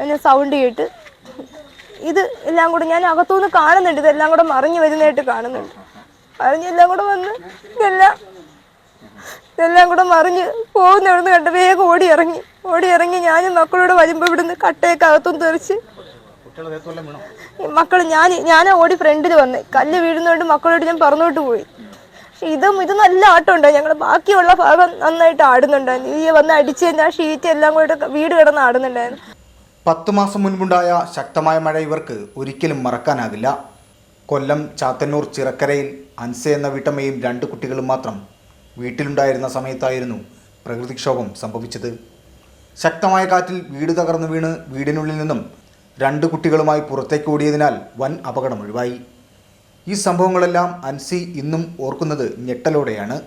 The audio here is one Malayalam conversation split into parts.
എന്നെ സൗണ്ട് കേട്ട്. ഇത് എല്ലാം കൂടെ ഞാൻ അകത്തുനിന്ന് കാണുന്നുണ്ട്. ഇതെല്ലാം കൂടെ മറിഞ്ഞു വരുന്നതായിട്ട് കാണുന്നുണ്ട്. മറിഞ്ഞെല്ലാം കൂടെ വന്ന് ഇതെല്ലാം ഇതെല്ലാം കൂടെ മറിഞ്ഞ് പോകുന്ന ഇവിടുന്ന് കണ്ട് വേഗം ഓടി ഇറങ്ങി ഓടി ഇറങ്ങി ഞാനും മക്കളോട് വരുമ്പോൾ ഇവിടുന്ന് കട്ടയൊക്കെ അകത്തുനിന്ന് തെറിച്ച്. മക്കൾ ഞാൻ ഞാനാ ഓടി ഫ്രണ്ടിൽ വന്നേ. കല്ല് വീഴുന്നതുകൊണ്ട് മക്കളോട് ഞാൻ പറന്നോട്ട് പോയി. പക്ഷെ ഇതും ഇത് നല്ല ആട്ടം ഉണ്ടായി ഞങ്ങൾ ബാക്കിയുള്ള ഭാഗം നന്നായിട്ട് ആടുന്നുണ്ടായിരുന്നു. ഈ വന്ന് അടിച്ച് കഴിഞ്ഞാൽ ഷീറ്റ് എല്ലാം കൂടെ വീട് കിടന്ന് ആടുന്നുണ്ടായിരുന്നു. പത്തു മാസം മുൻപുണ്ടായ ശക്തമായ മഴ ഇവർക്ക് ഒരിക്കലും മറക്കാനാകില്ല. കൊല്ലം ചാത്തന്നൂർ ചിറക്കരയിൽ അൻസ എന്ന വീട്ടമ്മയും രണ്ട് കുട്ടികളും മാത്രം വീട്ടിലുണ്ടായിരുന്ന സമയത്തായിരുന്നു പ്രകൃതിക്ഷോഭം സംഭവിച്ചത്. ശക്തമായ കാറ്റിൽ വീട് തകർന്നു വീണ് വീടിനുള്ളിൽ നിന്നും രണ്ട് കുട്ടികളുമായി പുറത്തേക്ക് ഓടിയതിനാൽ വൻ അപകടം ഒഴിവായി. ഈ സംഭവങ്ങളെല്ലാം അൻസി ഇന്നും ഓർക്കുന്നത് ഞെട്ടലോടെയാണ്.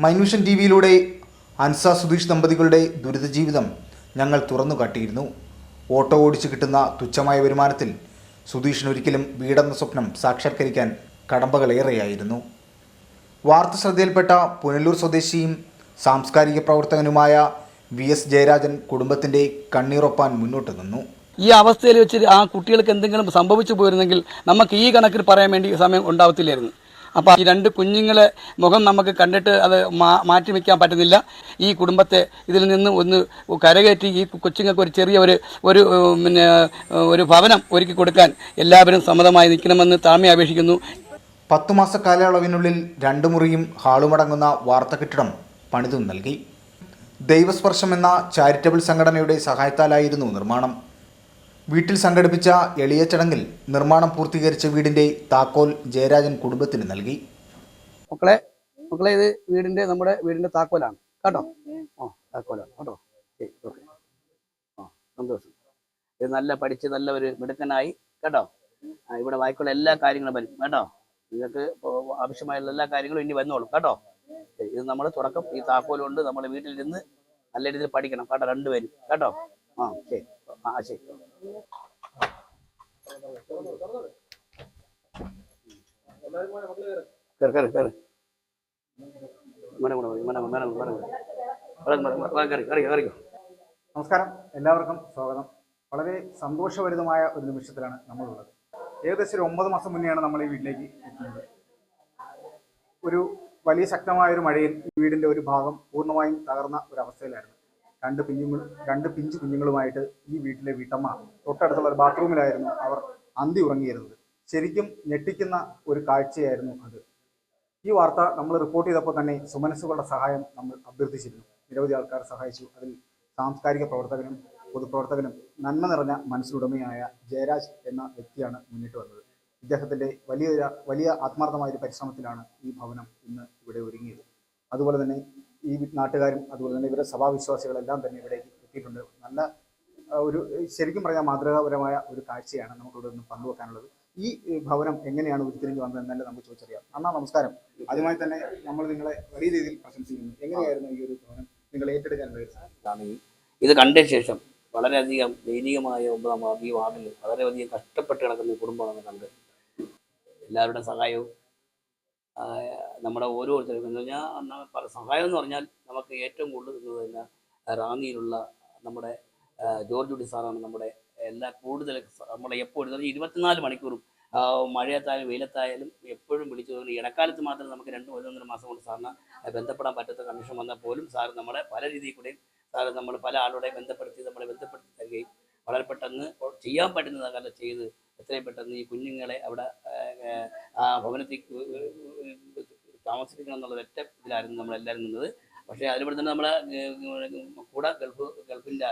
മൈന്യൂഷൻ ടി വിയിലൂടെ അൻസ സുധീഷ് ദമ്പതികളുടെ ദുരിത ജീവിതം ഞങ്ങൾ തുറന്നു കാട്ടിയിരുന്നു ഓട്ടോ ഓടിച്ച് കിട്ടുന്ന തുച്ഛമായ വരുമാനത്തിൽ സുധീഷിന് ഒരിക്കലും വീടെന്ന സ്വപ്നം സാക്ഷാത്കരിക്കാൻ കടമ്പകളേറെയായിരുന്നു. വാർത്ത ശ്രദ്ധയിൽപ്പെട്ട പുനലൂർ സ്വദേശിയും സാംസ്കാരിക പ്രവർത്തകനുമായ വി എസ് ജയരാജൻ കുടുംബത്തിന്റെ കണ്ണീറൊപ്പാൻ മുന്നോട്ട് നിന്നു. ഈ അവസ്ഥയിൽ വെച്ച് ആ കുട്ടികൾക്ക് എന്തെങ്കിലും സംഭവിച്ചു പോയിരുന്നെങ്കിൽ നമുക്ക് ഈ കണക്കിൽ പറയാൻ വേണ്ടി സമയം ഉണ്ടാവത്തില്ലായിരുന്നു. അപ്പോൾ ഈ രണ്ട് കുഞ്ഞുങ്ങളെ മുഖം നമുക്ക് കണ്ടിട്ട് അത് മാറ്റി വയ്ക്കാൻ പറ്റുന്നില്ല. ഈ കുടുംബത്തെ ഇതിൽ നിന്ന് ഒന്ന് കരകയറ്റി ഈ കൊച്ചുങ്ങൾക്ക് ഒരു ചെറിയ ഒരു ഒരു പിന്നെ ഒരു ഭവനം ഒരുക്കി കൊടുക്കാൻ എല്ലാവരും സമ്മതമായി നിൽക്കണമെന്ന് താഴ്മ അപേക്ഷിക്കുന്നു. പത്തു മാസ കാലയളവിനുള്ളിൽ രണ്ട് മുറിയും ഹാളുമടങ്ങുന്ന വാർത്ത കെട്ടിടം പണിതും നൽകി. ദൈവസ്പർശം എന്ന ചാരിറ്റബിൾ സംഘടനയുടെ സഹായത്താലായിരുന്നു നിർമ്മാണം. വീട്ടിൽ സംഘടിപ്പിച്ച എളിയ ചടങ്ങിൽ നിർമ്മാണം പൂർത്തീകരിച്ച വീടിന്റെ താക്കോൽ ജയരാജൻ കുടുംബത്തിന് നൽകി. മക്കളെ മക്കളെ ഇത് വീടിന്റെ നമ്മുടെ വീടിന്റെ താക്കോലാണ്. കേട്ടോ? ആ താക്കോലാണ്. കേട്ടോ? ഓക്കെ. ആ സന്തോഷം. ഇത് നല്ല പഠിച്ച് നല്ല ഒരു മിടുക്കനായി കേട്ടോ? ഇവിടെ വായിക്കുള്ള എല്ലാ കാര്യങ്ങളും വരും. കേട്ടോ? നിങ്ങൾക്ക് ആവശ്യമായ ആവശ്യമായുള്ള എല്ലാ കാര്യങ്ങളും ഇനി വന്നോളും. കേട്ടോ? ഇത് നമ്മൾ തുടക്കം. ഈ താക്കോൽ കൊണ്ട് നമ്മൾ വീട്ടിൽ ഇരുന്ന് നല്ല രീതിയിൽ പഠിക്കണം. കേട്ടോ? രണ്ടുപേരും. കേട്ടോ? ആ ശരി. ആ ശരി. கரு கரு கரு നമസ്കാരം. എല്ലാവർക്കും സ്വാഗതം. വളരെ സന്തോഷഭരിതമായ ഒരു നിമിഷത്തിലാണ് നമ്മളുള്ളത്. ഏകദേശം ഒരു ഒമ്പത് മാസം മുന്നെയാണ് നമ്മൾ ഈ വീട്ടിലേക്ക് എത്തുന്നത്. ഒരു വലിയ ശക്തമായ ഒരു മഴയിൽ ഈ വീടിന്റെ ഒരു ഭാഗം പൂർണമായും തകർന്ന ഒരു അവസ്ഥയിലായിരുന്നു രണ്ട് പിഞ്ഞുങ്ങൾ രണ്ട് പിഞ്ചു കുഞ്ഞുങ്ങളുമായിട്ട് ഈ വീട്ടിലെ വീട്ടമ്മ തൊട്ടടുത്തുള്ള ഒരു ബാത്റൂമിലായിരുന്നു അവർ അന്തി ഉറങ്ങിയിരുന്നത്. ശരിക്കും ഞെട്ടിക്കുന്ന ഒരു കാഴ്ചയായിരുന്നു അത്. ഈ വാർത്ത നമ്മൾ റിപ്പോർട്ട് ചെയ്തപ്പോൾ തന്നെ സുമനസ്സുകളുടെ സഹായം നമ്മൾ അഭ്യർത്ഥിച്ചിരുന്നു. നിരവധി ആൾക്കാർ സഹായിച്ചു. അതിൽ സാംസ്കാരിക പ്രവർത്തകനും പൊതുപ്രവർത്തകനും നന്മ നിറഞ്ഞ മനസ്സിലുടമയായ ജയരാജ് എന്ന വ്യക്തിയാണ് മുന്നിട്ട് വന്നത്. ഇദ്ദേഹത്തിന്റെ വലിയ വലിയ ആത്മാർത്ഥമായ ഒരു പരിശ്രമത്തിലാണ് ഈ ഭവനം ഇന്ന് ഇവിടെ ഒരുങ്ങിയത്. അതുപോലെ തന്നെ ഈ നാട്ടുകാരും അതുപോലെ തന്നെ ഇവരുടെ സഭാവിശ്വാസികളെല്ലാം തന്നെ ഇവിടേക്ക് എത്തിയിട്ടുണ്ട്. നല്ല ഒരു ശരിക്കും പറഞ്ഞാൽ മാതൃകാപരമായ ഒരു കാഴ്ചയാണ് നമുക്കിവിടെ നിന്ന് പങ്കുവെക്കാനുള്ളത്. ഈ ഭവനം എങ്ങനെയാണ് ഉരുത്തിരിഞ്ഞ് വന്നത്? എന്നല്ല നമുക്ക് ചോദിച്ചറിയാം. അണ്ണാ നമസ്കാരം. ആദ്യമായി തന്നെ നമ്മൾ നിങ്ങളെ വലിയ രീതിയിൽ പ്രശംസിക്കുന്നു. എങ്ങനെയായിരുന്നു ഈ ഒരു ഭവനം നിങ്ങൾ ഏറ്റെടുക്കാൻ ഈ ഇത് കണ്ട ശേഷം വളരെയധികം ദൈനികമായ ഒമ്പതാം വാർഡ് ഈ വാർഡിൽ വളരെയധികം കഷ്ടപ്പെട്ട് കിടക്കുന്ന കുടുംബമാണെന്ന് കുടുംബമാണ് കണ്ട് എല്ലാവരുടെ സഹായവും നമ്മുടെ ഓരോരുത്തരും എന്ന് പറഞ്ഞാൽ സഹായം എന്ന് പറഞ്ഞാൽ നമുക്ക് ഏറ്റവും കൂടുതൽ എന്ന് തന്നെ റാന്നിയിലുള്ള നമ്മുടെ ജോർജ് ഉടി സാറാണ് നമ്മുടെ എല്ലാ കൂടുതൽ നമ്മുടെ എപ്പോഴും പറഞ്ഞാൽ ഇരുപത്തിനാല് മണിക്കൂറും മഴയത്തായാലും വെയിലത്തായാലും എപ്പോഴും വിളിച്ചു തോന്നി ഇടക്കാലത്ത് മാത്രം നമുക്ക് രണ്ട് ഒന്നൊന്നര മാസം കൊണ്ട് സാറിന് ബന്ധപ്പെടാൻ പറ്റാത്ത കണ്ടീഷൻ വന്നാൽ പോലും സാർ നമ്മളെ പല രീതിയിൽ കൂടെയും സാർ നമ്മൾ പല ആളുകളെ ബന്ധപ്പെടുത്തി നമ്മളെ ബന്ധപ്പെടുത്തി തരികയും വളരെ പെട്ടെന്ന് ചെയ്യാൻ പറ്റുന്ന കാലം ചെയ്ത് എത്രയും പെട്ടെന്ന് ഈ കുഞ്ഞുങ്ങളെ അവിടെ ആ, ഭവനത്തിൽ താമസിപ്പിക്കണം എന്നുള്ള ഒറ്റ ഇതിലായിരുന്നു നമ്മളെല്ലാവരും നിന്നത്. പക്ഷേ അതിലൂടെ തന്നെ നമ്മളെ കൂടെ ഗൾഫ് ഗൾഫിന്റെ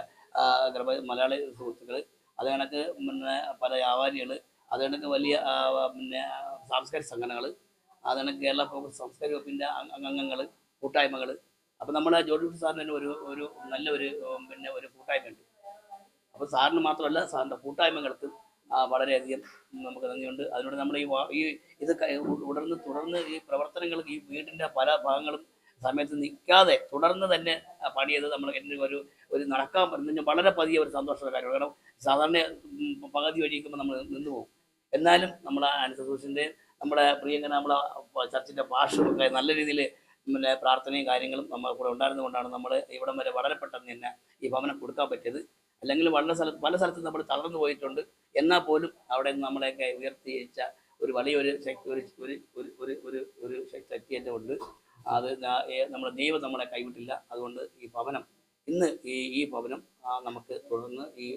ഗർഭ മലയാളി സുഹൃത്തുക്കൾ അത് കണക്ക് പിന്നെ പല വ്യാപാരികൾ അത് വലിയ പിന്നെ സാംസ്കാരിക സംഘടനകൾ അത് കേരള കോൺഗ്രസ് സാംസ്കാരിക വകുപ്പിന്റെ അംഗങ്ങൾ കൂട്ടായ്മകൾ അപ്പം നമ്മുടെ ജോർജ് സാറിന് തന്നെ ഒരു ഒരു നല്ലൊരു പിന്നെ ഒരു കൂട്ടായ്മയുണ്ട്. അപ്പോൾ സാറിന് മാത്രമല്ല സാറിന്റെ കൂട്ടായ്മകൾക്ക് വളരെയധികം നമുക്ക് നന്ദിയുണ്ട്. അതിനോട് നമ്മൾ ഈ ഈ ഇത് തുടർന്ന് തുടർന്ന് ഈ പ്രവർത്തനങ്ങൾ ഈ വീടിന്റെ പല ഭാഗങ്ങളും സമയത്ത് നിൽക്കാതെ തുടർന്ന് തന്നെ പണിയത് നമ്മൾ എന്റെ ഒരു ഒരു നടക്കാൻ പറ്റുന്ന വളരെ പതിയെ ഒരു സന്തോഷമുള്ള കാര്യമാണ്. കാരണം സാധാരണ പകുതി വഴിക്കുമ്പോൾ നമ്മൾ നിന്ന് പോകും. എന്നാലും നമ്മുടെ ആൻസസൂസിന്റെ നമ്മുടെ പ്രിയങ്കന നമ്മളെ ചർച്ചിന്റെ ഭാഷയൊക്കെ നല്ല രീതിയിൽ പിന്നെ പ്രാർത്ഥനയും കാര്യങ്ങളും നമ്മൾ കൂടെ ഉണ്ടായിരുന്നുകൊണ്ടാണ് നമ്മൾ ഇവിടം വരെ വളരെ പെട്ടെന്ന് തന്നെ ഈ ഭവനം കൊടുക്കാൻ പറ്റിയത്. അല്ലെങ്കിൽ വളരെ സ്ഥലത്ത് പല സ്ഥലത്തും നമ്മൾ തളർന്നു പോയിട്ടുണ്ട്. എന്നാൽ പോലും അവിടെ നിന്ന് നമ്മളെയൊക്കെ ഉയർത്തിച്ച ഒരു വലിയൊരു ശക്തി ഒരു ഒരു ഒരു ഒരു ഒരു ഒരു ശക്തി എന്റെ ഉണ്ട്. അത് നമ്മുടെ ദൈവം നമ്മളെ കൈവിട്ടില്ല. അതുകൊണ്ട് ഈ ഭവനം ഇന്ന് ഈ ഈ ഭവനം നമുക്ക് തുടർന്ന് ഈ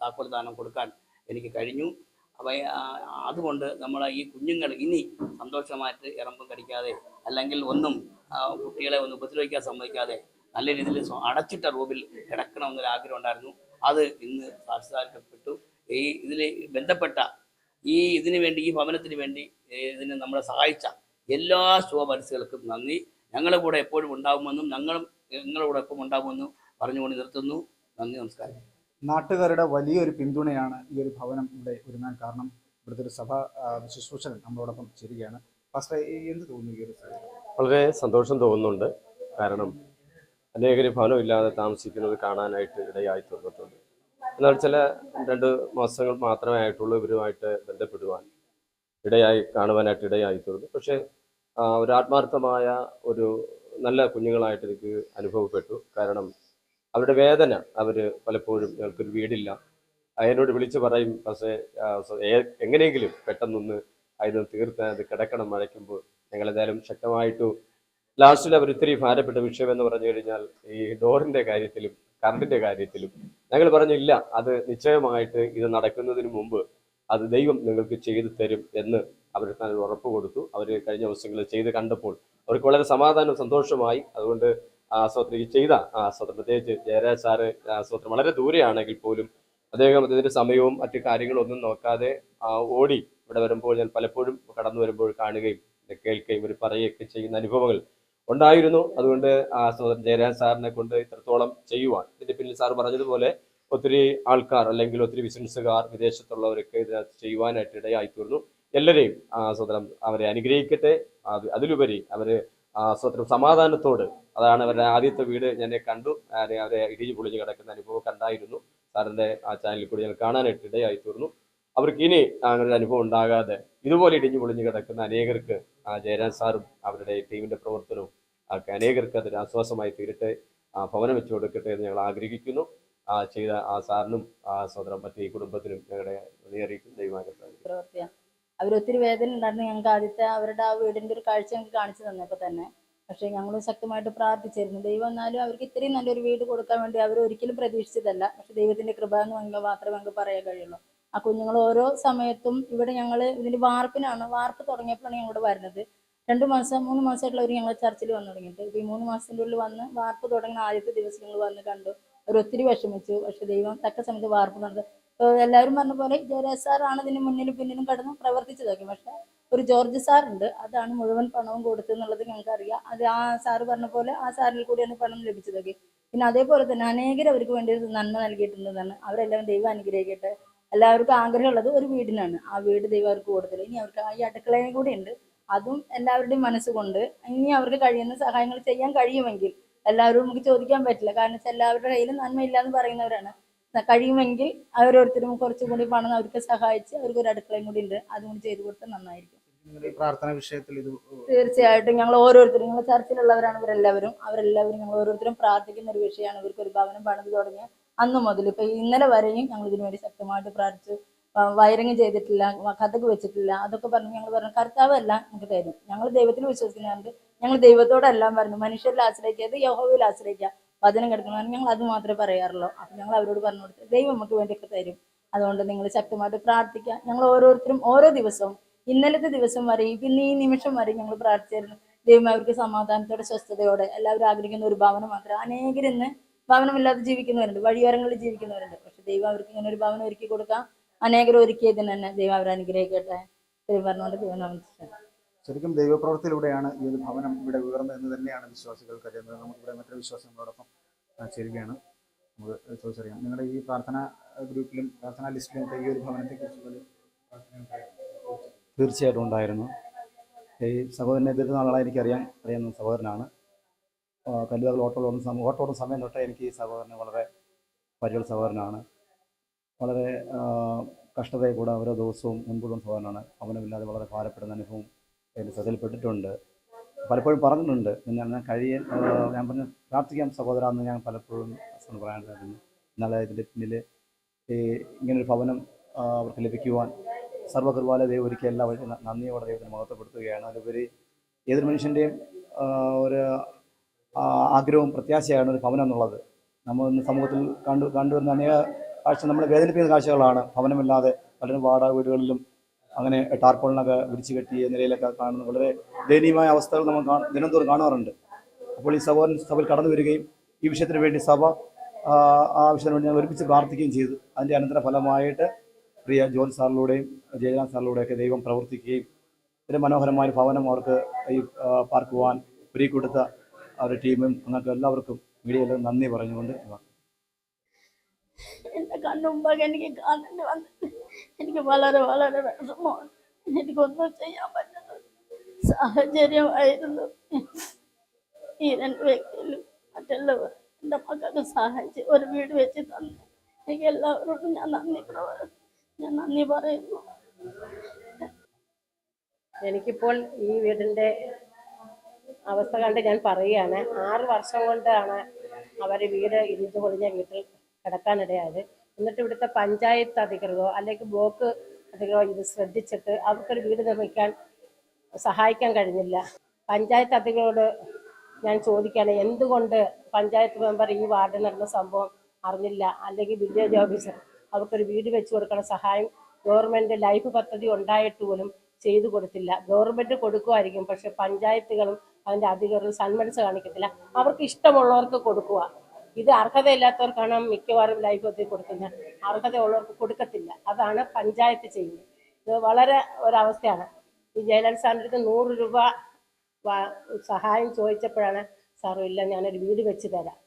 താക്കോൽ ദാനം കൊടുക്കാൻ എനിക്ക് കഴിഞ്ഞു. അപ്പോൾ അതുകൊണ്ട് നമ്മൾ ഈ കുഞ്ഞുങ്ങൾ ഇനി സന്തോഷമായിട്ട് ഇറമ്പും കടിക്കാതെ അല്ലെങ്കിൽ ഒന്നും കുട്ടികളെ ഒന്ന് ഉപദ്രവിക്കാൻ സമ്മതിക്കാതെ നല്ല രീതിയിൽ അടച്ചിട്ട റൂമിൽ കിടക്കണമെന്നൊരു ആഗ്രഹം ഉണ്ടായിരുന്നു. അത് ഇന്ന് സാക്ഷാത്കരിക്കപ്പെട്ടു. ഈ ഇതിൽ ബന്ധപ്പെട്ട ഈ ഇതിനു വേണ്ടി ഈ ഭവനത്തിന് വേണ്ടി ഇതിനെ നമ്മളെ സഹായിച്ച എല്ലാ ശുഭ ശുഭമനസ്സുകൾക്കും നന്ദി. ഞങ്ങളുടെ കൂടെ എപ്പോഴും ഉണ്ടാകുമെന്നും ഞങ്ങളും നിങ്ങളുടെ എപ്പോഴും ഉണ്ടാകുമെന്നും പറഞ്ഞുകൊണ്ട് നിർത്തുന്നു. നന്ദി നമസ്കാരം. നാട്ടുകാരുടെ വലിയൊരു പിന്തുണയാണ് ഈ ഒരു ഭവനം ഇവിടെ ഒരുങ്ങാൻ കാരണം ഇവിടുത്തെ ഒരു സഭ ശുശ്രൂഷകൻ നമ്മളോടൊപ്പം ചേരുകയാണ്. എന്ത് തോന്നുന്നു ഈ ഒരു വളരെ സന്തോഷം തോന്നുന്നുണ്ട്. കാരണം അനേകര് ഭവനമില്ലാതെ താമസിക്കുന്നത് കാണാനായിട്ട് ഇടയായി തീർന്നിട്ടുണ്ട്. എന്നാൽ ചില രണ്ട് മാസങ്ങൾ മാത്രമേ ആയിട്ടുള്ളൂ ഇവരുമായിട്ട് ബന്ധപ്പെടുവാൻ. ഇടയായി കാണുവാനായിട്ട് ഇടയായി തീർന്നു. പക്ഷേ ഒരു ആത്മാർത്ഥമായ ഒരു നല്ല കുഞ്ഞുങ്ങളായിട്ട് എനിക്ക് അനുഭവപ്പെട്ടു. കാരണം അവരുടെ വേദന അവർ പലപ്പോഴും ഞങ്ങൾക്കൊരു വീടില്ല. അതിനോട് വിളിച്ചു പറയും പക്ഷേ എങ്ങനെയെങ്കിലും പെട്ടെന്നൊന്ന് അതിന് തീർത്ത് അത് കിടക്കണം മഴയ്ക്കുമ്പോൾ. ഞങ്ങൾ ഏതായാലും ശക്തമായിട്ടു ലാസ്റ്റിൽ അവർ ഇത്തിരി ഭാരപ്പെട്ട വിഷയം എന്ന് പറഞ്ഞു കഴിഞ്ഞാൽ ഈ ഡോറിന്റെ കാര്യത്തിലും കറണ്ടിന്റെ കാര്യത്തിലും ഞങ്ങൾ പറഞ്ഞില്ല അത് നിശ്ചയമായിട്ട് ഇത് നടക്കുന്നതിന് മുമ്പ് അത് ദൈവം നിങ്ങൾക്ക് ചെയ്തു തരും എന്ന് അവർ തന്നെ ഉറപ്പ് കൊടുത്തു. അവർ കഴിഞ്ഞ ദിവസങ്ങളിൽ ചെയ്ത് കണ്ടപ്പോൾ അവർക്ക് വളരെ സമാധാനം സന്തോഷമായി അതുകൊണ്ട് ആസൂത്രം ഈ ചെയ്ത ആസൂത്രം പ്രത്യേകിച്ച് ജയരാജ് സാറ് ആസൂത്രം വളരെ ദൂരെയാണെങ്കിൽ പോലും അദ്ദേഹം ഇതിന്റെ സമയവും മറ്റു കാര്യങ്ങളും ഒന്നും നോക്കാതെ ഓടി ഇവിടെ വരുമ്പോൾ ഞാൻ പലപ്പോഴും കടന്നു വരുമ്പോൾ കാണുകയും കേൾക്കുകയും ഒരു പറയുകയൊക്കെ ചെയ്യുന്ന അനുഭവങ്ങൾ ഉണ്ടായിരുന്നു. അതുകൊണ്ട് ജയരാജ് സാറിനെ കൊണ്ട് ഇത്രത്തോളം ചെയ്യുവാൻ. ഇതിന്റെ പിന്നിൽ സാർ പറഞ്ഞതുപോലെ ഒത്തിരി ആൾക്കാർ അല്ലെങ്കിൽ ഒത്തിരി ബിസിനസ്സുകാർ വിദേശത്തുള്ളവരൊക്കെ ഇതിനകത്ത് ചെയ്യുവാനായിട്ട് ഇടയായി തീർന്നു എല്ലാവരെയും ആ സഹോദരം അവരെ അനുഗ്രഹിക്കട്ടെ. അത് അതിലുപരി അവർ ആ സ്വത്രം സമാധാനത്തോട് അതാണ് അവരുടെ ആദ്യത്തെ വീട് ഞാൻ കണ്ടു. അവരെ ഇടിഞ്ഞു പൊളിഞ്ഞു കിടക്കുന്ന അനുഭവം കണ്ടായിരുന്നു. സാറിന്റെ ആ ചാനലിൽ കൂടി ഞാൻ കാണാനായിട്ട് ഇടയായി തീർന്നു. അവർക്ക് ഇനി അങ്ങനെ ഒരു അനുഭവം ഉണ്ടാകാതെ ഇതുപോലെ ഇടിഞ്ഞു പൊളിഞ്ഞു കിടക്കുന്ന അനേകർക്ക് ആ ജയരാജ് സാറും അവരുടെ ടീമിന്റെ പ്രവർത്തനവും ഒക്കെ അനേകർക്ക് അതൊരു ആശ്വാസമായി തീരട്ടെ ഭവനം വെച്ചു കൊടുക്കട്ടെ എന്ന് ഞങ്ങൾ ആഗ്രഹിക്കുന്നു. ആ ചെയ്ത ആ സാറിനും ആ സഹോദരം മറ്റേ കുടുംബത്തിനും ഞങ്ങളുടെ അറിയിക്കും ദൈവമാകട്ടെ പ്രവർത്തിയാണ് അവരൊത്തിരി വേദന ഉണ്ടായിരുന്നു. ഞങ്ങൾക്ക് ആദ്യത്തെ അവരുടെ ആ വീടിന്റെ ഒരു കാഴ്ച ഞങ്ങൾക്ക് കാണിച്ചു തന്നപ്പോൾ തന്നെ. പക്ഷേ ഞങ്ങൾ ശക്തമായിട്ട് പ്രാർത്ഥിച്ചിരുന്നു. ദൈവം എന്നാലും അവർക്ക് ഇത്രയും നല്ലൊരു വീട് കൊടുക്കാൻ വേണ്ടി അവർ ഒരിക്കലും പ്രതീക്ഷിച്ചതല്ല. പക്ഷെ ദൈവത്തിന്റെ കൃപ എന്ന് ഞങ്ങൾ മാത്രമേ ഞങ്ങൾക്ക് പറയാൻ കഴിയുള്ളൂ. ആ കുഞ്ഞുങ്ങൾ ഓരോ സമയത്തും ഇവിടെ ഞങ്ങൾ ഇതിന്റെ വാർപ്പിനാണ്. വാർപ്പ് തുടങ്ങിയപ്പോഴാണ് ഞങ്ങൾ വരുന്നത്. രണ്ട് മാസം മൂന്ന് മാസമായിട്ടുള്ളവർ ഞങ്ങൾ ചർച്ചിൽ വന്നു തുടങ്ങിയിട്ട്. ഈ മൂന്ന് മാസത്തിന്റെ ഉള്ളിൽ വന്ന് വാർപ്പ് തുടങ്ങുന്ന ആദ്യത്തെ ദിവസം ഞങ്ങൾ വന്ന് കണ്ടു. അവർ ഒത്തിരി വിഷമിച്ചു. പക്ഷെ ദൈവം തക്ക സമയത്ത് വാർപ്പ് നടന്നു ഇപ്പൊ എല്ലാവരും പറഞ്ഞ പോലെ ജയരാജ് സാറാണ് ഇതിന് മുന്നിലും പിന്നിലും കടന്ന് പ്രവർത്തിച്ചതൊക്കെ പക്ഷെ ഒരു ജോർജ് സാറുണ്ട് അതാണ് മുഴുവൻ പണവും കൊടുത്തെന്നുള്ളത് ഞങ്ങൾക്ക് അറിയാം. അത് ആ സാറ് പറഞ്ഞ പോലെ ആ സാറിൽ കൂടിയാണ് പണം ലഭിച്ചതൊക്കെ പിന്നെ അതേപോലെ തന്നെ അനേകർ അവർക്ക് വേണ്ടി നന്മ നൽകിയിട്ടുണ്ടെന്നാണ് അവരെല്ലാവരും ദൈവം അനുഗ്രഹിക്കട്ടെ. എല്ലാവർക്കും ആഗ്രഹമുള്ളത് ഒരു വീടിനാണ്. ആ വീട് ദൈവം അവർക്ക് കൊടുത്തത് ഇനി അവർക്ക് ഈ അടുക്കളയും കൂടി ഉണ്ട്. അതും എല്ലാവരുടെയും മനസ്സുകൊണ്ട് ഇനി അവർക്ക് കഴിയുന്ന സഹായങ്ങൾ ചെയ്യാൻ കഴിയുമെങ്കിൽ എല്ലാവരും നമുക്ക് ചോദിക്കാൻ പറ്റില്ല. കാരണം വെച്ചാൽ എല്ലാവരുടെ കയ്യിലും നന്മയില്ല എന്ന് പറയുന്നവരാണ്. കഴിയുമെങ്കിൽ അവരോരുത്തരും കുറച്ചും കൂടി പണം അവർക്ക് സഹായിച്ച് അവർക്ക് ഒരു അടുക്കളയും കൂടി ഉണ്ട്. അതും കൂടി ചെയ്തു കൊടുത്താൽ നന്നായിരിക്കും. പ്രാർത്ഥന വിഷയത്തിൽ ഇത് തീർച്ചയായിട്ടും ഞങ്ങൾ ഓരോരുത്തരും ഞങ്ങൾ ചർച്ചിലുള്ളവരാണ് ഇവരെല്ലാവരും. അവരെല്ലാവരും ഞങ്ങൾ ഓരോരുത്തരും പ്രാർത്ഥിക്കുന്ന ഒരു വിഷയമാണ്. ഇവർക്ക് ഒരു ഭവനം പണിത് തുടങ്ങിയ അന്ന് മുതൽ ഇപ്പൊ ഇന്നലെ വരെയും ഞങ്ങൾ ഇതിനു വേണ്ടി ശക്തമായിട്ട് പ്രാർത്ഥിച്ചു വയറിങ് ചെയ്തിട്ടില്ല കഥക്ക് വെച്ചിട്ടില്ല അതൊക്കെ പറഞ്ഞു ഞങ്ങൾ പറഞ്ഞു കർത്താവല്ല നമുക്ക് തരും. ഞങ്ങൾ ദൈവത്തിൽ വിശ്വസിക്കുന്നുണ്ട്. ഞങ്ങൾ ദൈവത്തോടെല്ലാം പറഞ്ഞു മനുഷ്യരിൽ ആശ്രയിക്കാതെ യഹോവയിൽ ആശ്രയിക്കുക. വചനം കിടക്കണം ഞങ്ങൾ അത് മാത്രമേ പറയാറുള്ളൂ. അപ്പൊ ഞങ്ങൾ അവരോട് പറഞ്ഞു കൊടുത്തു ദൈവം നമുക്ക് വേണ്ടിയൊക്കെ തരും. അതുകൊണ്ട് നിങ്ങൾ ശക്തമായിട്ട് പ്രാർത്ഥിക്കുക. ഞങ്ങൾ ഓരോരുത്തരും ഓരോ ദിവസവും ഇന്നലത്തെ ദിവസം വരെ പിന്നെ ഈ നിമിഷം വരെ ഞങ്ങൾ പ്രാർത്ഥിച്ചായിരുന്നു. ദൈവം അവർക്ക് സമാധാനത്തോടെ സ്വസ്ഥതയോടെ എല്ലാവരും ആഗ്രഹിക്കുന്ന ഒരു ഭവനം മാത്രം. അനേകർ ഇന്ന് ഭവനമില്ലാതെ ജീവിക്കുന്നവരുണ്ട് വഴിയോരങ്ങളിൽ ജീവിക്കുന്നവരുണ്ട്. പക്ഷെ ദൈവം അവർക്ക് ഇങ്ങനെ ഒരു ഭവനം ഒരുക്കി കൊടുക്കാം. അനേകർ ഒരുക്കിയതിന് തന്നെ ദൈവം അവരെ അനുഗ്രഹിക്കട്ടെ. ദൈവം പറഞ്ഞുകൊണ്ട് ദൈവം നമസ്കാരം ശരിക്കും ദൈവപ്രവൃത്തിയിലൂടെയാണ് ഈ ഒരു ഭവനം ഇവിടെ ഉയർന്നത് എന്ന് തന്നെയാണ് വിശ്വാസികൾ കരുതുന്നത്. നമുക്കിവിടെ മറ്റൊരു വിശ്വാസം നമ്മളോടൊപ്പം ആ, ചേരുകയാണ്. നമുക്ക് ചോദിച്ചറിയാം നിങ്ങളുടെ ഈ പ്രാർത്ഥന ഗ്രൂപ്പിലും പ്രാർത്ഥന ലിസ്റ്റിലും ഒക്കെ ഈ ഒരു ഭവനത്തെക്കുറിച്ചുള്ള തീർച്ചയായിട്ടും ഉണ്ടായിരുന്നു. ഈ സഹോദരനെ ദീർഘനാളായി എനിക്കറിയാം അറിയാവുന്ന സഹോദരനാണ്. കല്ലുകൾ കല്ലുവാകൾ ഓട്ടോ സമയം ഓട്ടോ സമയം തൊട്ടേ എനിക്ക് ഈ സഹോദരന് വളരെ പരിചയമുള്ള സഹോദരനാണ്. വളരെ കഷ്ടതയെ കൂടെ ഓരോ ദിവസവും മുൻപുള്ള സഹോദരനാണ്. ഭവനമില്ലാതെ വളരെ ഭാരപ്പെടുന്ന അനുഭവം എന്റെ ശ്രദ്ധയിൽപ്പെട്ടിട്ടുണ്ട്. പലപ്പോഴും പറഞ്ഞിട്ടുണ്ട്. ഞാൻ കഴിയാൻ ഞാൻ പറഞ്ഞ പ്രാർത്ഥിക്കാം സഹോദര എന്ന് ഞാൻ പലപ്പോഴും പറയാനുണ്ടായിരുന്നു എന്നാൽ ഇതിന്റെ പിന്നിൽ ഈ ഇങ്ങനൊരു ഭവനം അവർക്ക് ലഭിക്കുവാൻ സർവകൃപാല ദൈവം ഒരുക്കിയ എല്ലാ വഴി നന്ദിയോടെ ദൈവത്തിന് മഹത്വപ്പെടുത്തുകയാണ്. അതിലുപരി ഏതൊരു മനുഷ്യന്റെയും ഒരു ആഗ്രഹവും പ്രത്യാശയാണ് ഒരു ഭവനം എന്നുള്ളത്. നമ്മൾ ഇന്ന് സമൂഹത്തിൽ കണ്ടു കണ്ടുവരുന്ന അനേക കാഴ്ച നമ്മളെ വേദനിപ്പിക്കുന്ന കാഴ്ചകളാണ്. ഭവനമില്ലാതെ പലരും വാടക വീടുകളിലും അങ്ങനെ ടാർപോളിനൊക്കെ വിരിച്ചു കെട്ടിയ നിലയിലൊക്കെ കാണുന്ന വളരെ ദയനീയമായ അവസ്ഥകൾ നമ്മൾ ദിനംതോറും കാണാറുണ്ട്. അപ്പോൾ ഈ സഹോദരൻ സഭയിൽ കടന്നു വരികയും ഈ വിഷയത്തിന് വേണ്ടി സഭ ആ, വിഷയത്തിന് വേണ്ടി ഞാൻ ഒരുമിച്ച് പ്രാർത്ഥിക്കുകയും ചെയ്തു. അതിന്റെ അനന്തര ഫലമായിട്ട് പ്രിയ ജോൺ സാറിലൂടെയും ജയരാം സാറിലൂടെയൊക്കെ ദൈവം പ്രവർത്തിക്കുകയും ഒരു മനോഹരമായ ഭവനം അവർക്ക് ഈ പാർക്ക് പാർക്കുവാൻ ഒരുക്കി കൊടുത്ത അവരുടെ ടീമും അങ്ങനത്തെ എല്ലാവർക്കും മീഡിയയിലും നന്ദി പറഞ്ഞുകൊണ്ട് എന്റെ കണ്ണുമ്പാകെ എനിക്ക് കാണേണ്ടി വന്നു എനിക്ക് വളരെ വളരെ വിഷമമാണ്. എനിക്കൊന്നും ചെയ്യാൻ പറ്റുന്ന സാഹചര്യമായിരുന്നു. ഈ രണ്ട് വ്യക്തിയിലും മറ്റുള്ളവർ എന്റെ മക്കൾക്ക് സഹായിച്ച് ഒരു വീട് വെച്ച് തന്നു. എനിക്ക് എല്ലാവരോടും ഞാൻ നന്ദി ഞാൻ നന്ദി പറയുന്നു. എനിക്കിപ്പോൾ ഈ വീടിന്റെ അവസ്ഥ കണ്ട് ഞാൻ പറയുകയാണ്. ആറ് വർഷം കൊണ്ടാണ് അവർ വീട് ഇടിച്ചു പൊളിഞ്ഞ വീട്ടിൽ കിടക്കാനിടയായത്. എന്നിട്ട് ഇവിടുത്തെ പഞ്ചായത്ത് അധികൃതരോ അല്ലെങ്കിൽ ബ്ലോക്ക് അധികൃതരോ ഇത് ശ്രദ്ധിച്ചിട്ട് അവർക്കൊരു വീട് നിർമ്മിക്കാൻ സഹായിക്കാൻ കഴിഞ്ഞില്ല. പഞ്ചായത്ത് അധികൃതരോട് ഞാൻ ചോദിക്കുകയാണ് എന്തുകൊണ്ട് പഞ്ചായത്ത് മെമ്പർ ഈ വാർഡിൽ നടന്ന സംഭവം അറിഞ്ഞില്ല? അല്ലെങ്കിൽ വില്ലേജ് ഓഫീസർ അവർക്കൊരു വീട് വെച്ചു കൊടുക്കണ സഹായം ഗവൺമെന്റ് ലൈഫ് പദ്ധതി ഉണ്ടായിട്ട് പോലും ചെയ്തു കൊടുത്തില്ല. ഗവൺമെന്റ് കൊടുക്കുമായിരിക്കും പക്ഷെ പഞ്ചായത്തുകളും അതിന്റെ അധികൃതരും സന്മനസ് കാണിക്കത്തില്ല. അവർക്ക് ഇഷ്ടമുള്ളവർക്ക് കൊടുക്കുക. ഇത് അർഹതയില്ലാത്തവർക്കാണ് മിക്കവാറും ലൈഫ് പദ്ധതി കൊടുക്കുന്നത്. അർഹതയുള്ളവർക്ക് കൊടുക്കത്തില്ല. അതാണ് പഞ്ചായത്ത് ചെയ്യുന്നത്. ഇത് വളരെ ഒരവസ്ഥയാണ്. ഈ ജയലളിത സാറിന്റെ നൂറ് രൂപ സഹായം ചോദിച്ചപ്പോഴാണ് സാറും ഇല്ല ഞാനൊരു വീട് വെച്ച് തരാം.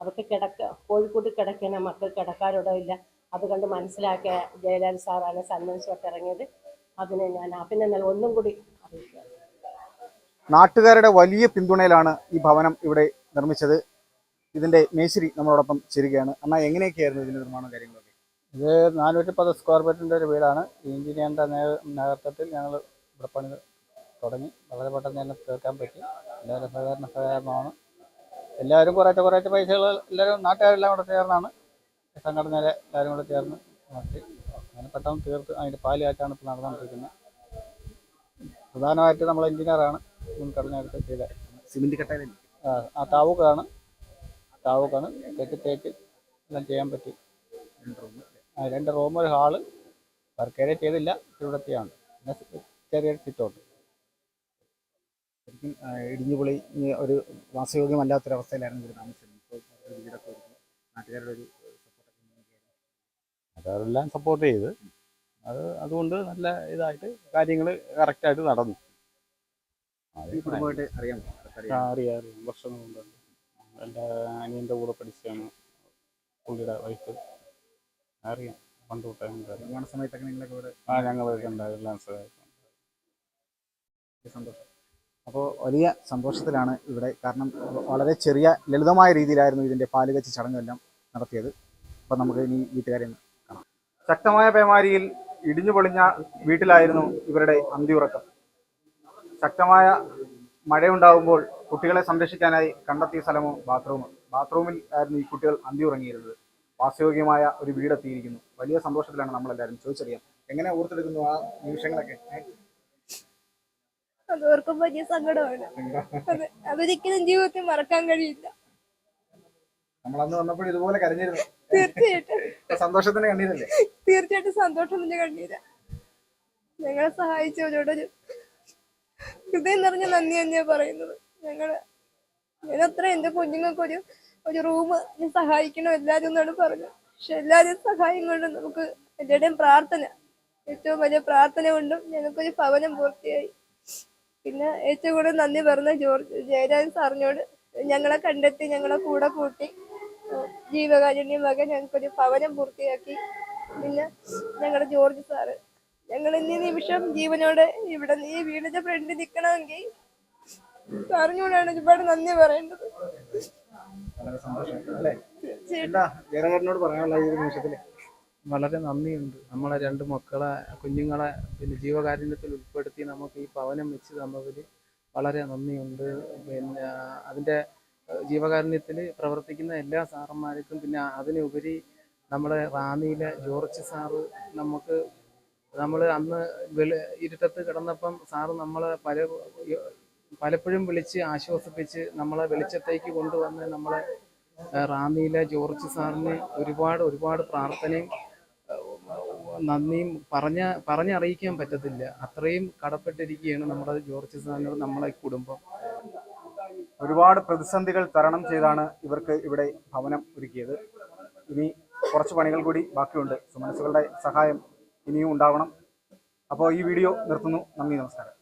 അവർക്ക് കിടക്ക കോഴിക്കോട്ട് കിടക്കണ മക്കൾ കിടക്കാനിടമില്ല അത് കണ്ട് മനസ്സിലാക്കിയ ജയലാൽ സാറാണ് സന്മനിച്ചോട്ട് ഇറങ്ങിയത്. അതിനെ ഞാൻ അഭിനന്ദനം ഒന്നും കൂടി അറിയിക്കുക നാട്ടുകാരുടെ വലിയ പിന്തുണയിലാണ് ഈ ഭവനം ഇവിടെ നിർമ്മിച്ചത്. ഇതിന്റെ മേശിരി നമ്മളോടൊപ്പം ചേരുകയാണ്. അമ്മ എങ്ങനെയൊക്കെയായിരുന്നു ഇതിന്റെ നിർമ്മാണം കാര്യങ്ങളൊക്കെ? ഇത് നാനൂറ്റി പത്ത് സ്ക്വയർ ഫീറ്റിന്റെ ഒരു വീടാണ്. എഞ്ചിനീയറിന്റെ നേതൃത്വത്തിൽ ഞങ്ങൾ ഇവിടെ പണി തുടങ്ങി. വളരെ പെട്ടെന്ന് തന്നെ തീർക്കാൻ പറ്റി. എല്ലാവരും സഹകരണ സഹകരണമാണ്. എല്ലാവരും കുറേശ്ശെ കുറേശ്ശെ പൈസകൾ എല്ലാവരും നാട്ടുകാരെല്ലാം കൂടെ ചേർന്നാണ്. സംഘടനയിലെ എല്ലാവരും കൂടെ ചേർന്ന് നടത്തി. അങ്ങനെ പെട്ടെന്ന് തീർത്ത് അതിന്റെ പാലിയായിട്ടാണ് ഇപ്പോൾ നടന്നുകൊണ്ടിരിക്കുന്നത്. പ്രധാനമായിട്ട് നമ്മൾ എഞ്ചിനീയറാണ് മുൻകടഞ്ഞെടുത്ത് ചെയ്തത്. സിമെന്റ് കട്ടയിലല്ലേ? ആ, ആ താവൂക്കാണ്. താവൂക്കാണ് കെട്ടി തേച്ച് എല്ലാം ചെയ്യാൻ പറ്റി. ആ രണ്ട് റൂം ഒരു ഹാൾ. വർക്ക് ഏരിയ ചെയ്തില്ല. ഇവിടത്തെയാണ് പിന്നെ ചെറിയൊരു സിറ്റൗട്ട്. ശരിക്കും ഇടിഞ്ഞു ഇടിഞ്ഞുപൊളി ഒരു വാസയോഗ്യമല്ലാത്തൊരവസ്ഥയിലായിരുന്നു ഇവിടെ താമസിച്ചിരുന്നത് ഇപ്പോൾ വീടൊക്കെ ഒരുക്കി നാട്ടുകാരുടെ ഒരു അതെല്ലാം സപ്പോർട്ട് ചെയ്ത്. അത് അതുകൊണ്ട് നല്ല ഇതായിട്ട് കാര്യങ്ങൾ കറക്റ്റായിട്ട് നടന്നു. അറിയാം അറിയാം അറിയാം. വർഷങ്ങൾ കൊണ്ട് എന്റെ അനിയന്റെ കൂടെ പഠിച്ചതാണ് പുള്ളിയുടെ വൈഫ് അറിയാം പണ്ട് തൊട്ടേ സമയത്തൊക്കെ നിങ്ങളൊക്കെ ഇവിടെ ആ ഞങ്ങളൊക്കെ ഉണ്ടായിരുന്നു സന്തോഷം. അപ്പോൾ വലിയ സന്തോഷത്തിലാണ് ഇവിടെ കാരണം വളരെ ചെറിയ ലളിതമായ രീതിയിലായിരുന്നു ഇതിന്റെ പാലുകച്ച് ചടങ്ങെല്ലാം നടത്തിയത്. അപ്പോൾ നമുക്ക് ഇനി വീട്ടുകാരെ കാണാം. ശക്തമായ പേമാരിയിൽ ഇടിഞ്ഞു പൊളിഞ്ഞ വീട്ടിലായിരുന്നു ഇവരുടെ അന്തിയുറക്കം. ശക്തമായ മഴയുണ്ടാകുമ്പോൾ കുട്ടികളെ സംരക്ഷിക്കാനായി കണ്ടെത്തിയ സ്ഥലമോ ബാത്റൂം ബാത്റൂമിൽ ആയിരുന്നു ഈ കുട്ടികൾ അന്തിയുറങ്ങിയിരുന്നത്. വാസയോഗ്യമായ ഒരു വീടെത്തിയിരിക്കുന്നു. വലിയ സന്തോഷത്തിലാണ് നമ്മളെല്ലാവരും ചോദിച്ചറിയാം എങ്ങനെ ഓർത്തെടുക്കുന്നു ആ നിമിഷങ്ങളൊക്കെ? അത് ഓർക്കുമ്പോൾ വലിയ സങ്കടമാണ്. അത് അതൊരിക്കലും ജീവിതത്തിൽ മറക്കാൻ കഴിയില്ല. നമ്മൾ അന്ന് വന്നപ്പോൾ ഇതുപോലെ കരഞ്ഞിരുന്നു. തീർച്ചയായിട്ടും. സന്തോഷത്തിന്റെ കണ്ണീരല്ലേ തീർച്ചയായിട്ടും സന്തോഷം കണ്ണീര ഞങ്ങളെ സഹായിച്ചവരോടൊരു ഹൃദയം നിറഞ്ഞ നന്ദി തന്നെയാ പറയുന്നത്. ഞങ്ങൾ ഞാനത്ര എന്റെ കുഞ്ഞുങ്ങൾക്കൊരു ഒരു റൂം സഹായിക്കണം എല്ലാരും എന്നാണ് പറഞ്ഞത്. പക്ഷെ എല്ലാരും സഹായം കൊണ്ടും നമുക്ക് എല്ലാവരുടെയും പ്രാർത്ഥന ഏറ്റവും വലിയ പ്രാർത്ഥന കൊണ്ടും ഞങ്ങൾക്കൊരു ഭവനം പൂർത്തിയായി. പിന്നെ ഏറ്റവും കൂടുതൽ നന്ദി പറഞ്ഞ ജോർജ് ജയരാജൻ സാറിനോട് ഞങ്ങളെ കണ്ടെത്തി ഞങ്ങളെ കൂടെ കൂട്ടി ജീവകാരുണ്യം വക ഞങ്ങൾക്കൊരു ഭവനം പൂർത്തിയാക്കി. പിന്നെ ഞങ്ങളുടെ ജോർജ് സാറ് ഞങ്ങൾ ഇന്നീ നിമിഷം ജീവനോടെ ഇവിടെ ഈ വീടിന്റെ ഫ്രണ്ടിൽ നിൽക്കണമെങ്കിൽ സാറിനോടാണ് ഒരുപാട് നന്ദി പറയേണ്ടത്. ജയനഗരനോട് പറയാനുള്ള ഈ നിമിഷത്തിൽ? വളരെ നന്ദിയുണ്ട്. നമ്മളെ രണ്ട് മക്കളെ കുഞ്ഞുങ്ങളെ പിന്നെ ജീവകാരുണ്യത്തിൽ ഉൾപ്പെടുത്തി നമുക്ക് ഈ ഭവനം വെച്ച് തന്നതിൽ വളരെ നന്ദിയുണ്ട്. പിന്നെ അതിന്റെ ജീവകാരുണ്യത്തിൽ പ്രവർത്തിക്കുന്ന എല്ലാ സാറന്മാർക്കും പിന്നെ അതിനുപരി നമ്മുടെ റാന്നിയിലെ ജോർജ് സാറ് നമുക്ക് നമ്മൾ അന്ന് ഇരുട്ടത്ത് കിടന്നപ്പം സാറ് നമ്മളെ പല പലപ്പോഴും വിളിച്ച് ആശ്വസിപ്പിച്ച് നമ്മളെ വെളിച്ചത്തേക്ക് കൊണ്ടുവന്ന് നമ്മളെ റാന്നിയിലെ ജോർജ് സാറിന് ഒരുപാട് ഒരുപാട് പ്രാർത്ഥനയും നന്ദിയും പറഞ്ഞ പറഞ്ഞറിയിക്കാൻ പറ്റത്തില്ല. അത്രയും കടപ്പെട്ടിരിക്കുകയാണ് നമ്മുടെ ജോർജ് സാറിനോട് നമ്മളെ കുടുംബം. ഒരുപാട് പ്രതിസന്ധികൾ തരണം ചെയ്താണ് ഇവർക്ക് ഇവിടെ ഭവനം ഒരുക്കിയത്. ഇനി കുറച്ച് പണികൾ കൂടി ബാക്കിയുണ്ട്. സുമനസുകളുടെ സഹായം ഇനിയും ഉണ്ടാവണം. അപ്പോൾ ഈ വീഡിയോ നിർത്തുന്നു. നന്ദി നമസ്കാരം.